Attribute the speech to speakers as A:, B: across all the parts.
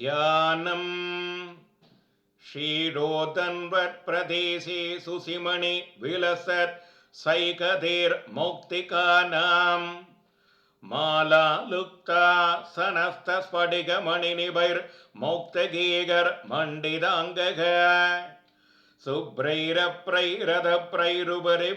A: ध्यानम् क्षीरोदन्वत्प्रदेशे सुसिमणि विलसत् सैकधीर्मौक्तिकानाम् मालालुप्ता सनस्तस्फटिकमणिनिभैर्मौक्तगीगर्मण्डिताङ्गः शुभ्रैरप्रैरथप्रैरुपरि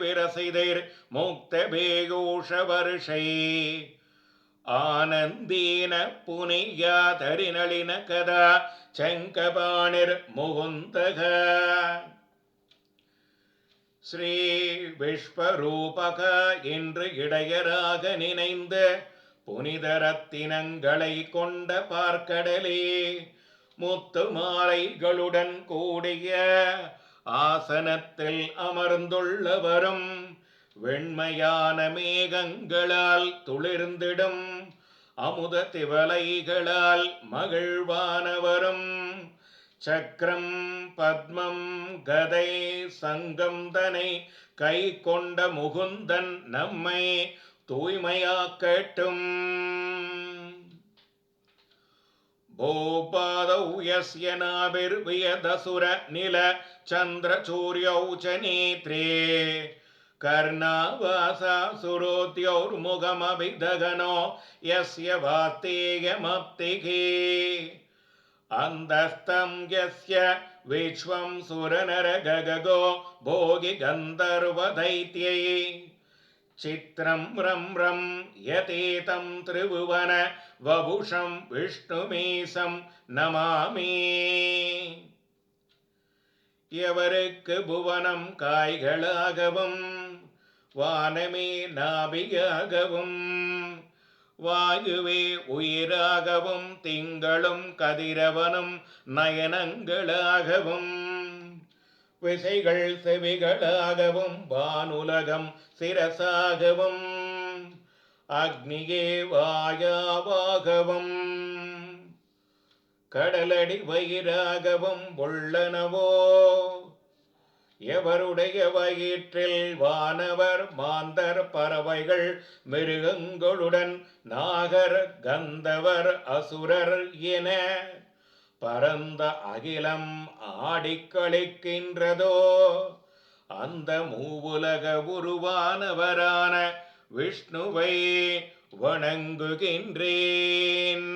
A: ಆನಂದೀನ ಪುನಯ್ಯಾತರಿನಳಿನ ಕದಾ ಚಂಕಪಾಣಿರ್ ಮುಗುಂತಗ ஸ்ரீ விஸ்வரூபக என்று இடையராக நினைந்த புனிதரத்தினங்களை கொண்ட பார்க்கடலே முத்து மாலைகளுடன் கூடிய ஆசனத்தில் அமர்ந்துள்ளவரும் வெண்மையான மேகங்களால் துளிர்ந்திடும் அமுத திவலைகளால் மகிழ்வானவரும் சக்கரம் பத்மம் கதை சங்கம் தனை கை கொண்ட முகுந்தன் நம்மை தூய்மையாக்கட்டும் भूपादौ यस्य नाभिर्वियदसुर निल चन्द्रचूर्यौ च नेत्रे कर्णावासासुरोद्यौर्मुखमभिदगनो यस्य वातेयमप्तिके अन्तस्तं यस्य विश्वं सुरनरगगो भोगि गन्धर्वदैत्यै। चित्रं रं यतेतं त्रिभुवन वभुषं विष्णुमीशं नमामि எவருக்கு புவனம் காய்களாகவும் வானமே நாபியாகவும் வாயுவே உயிராகவும் திங்களும் கதிரவனும் நயனங்களாகவும் விசைகள் செவிகளாகவும் வானுலகம் சிரசாகவும் அக்னியே வாயாவாகவும் கடலடி வயிறாகவும் உள்ளனவோ எவருடைய வயிற்றில் வானவர் மாந்தர் பறவைகள் மிருகங்களுடன் நாகர் கந்தவர் அசுரர் என பரந்த அகிலம் ஆடிக்களிக்கின்றதோ அந்த மூவுலக உருவானவரான விஷ்ணுவை வணங்குகின்றேன்.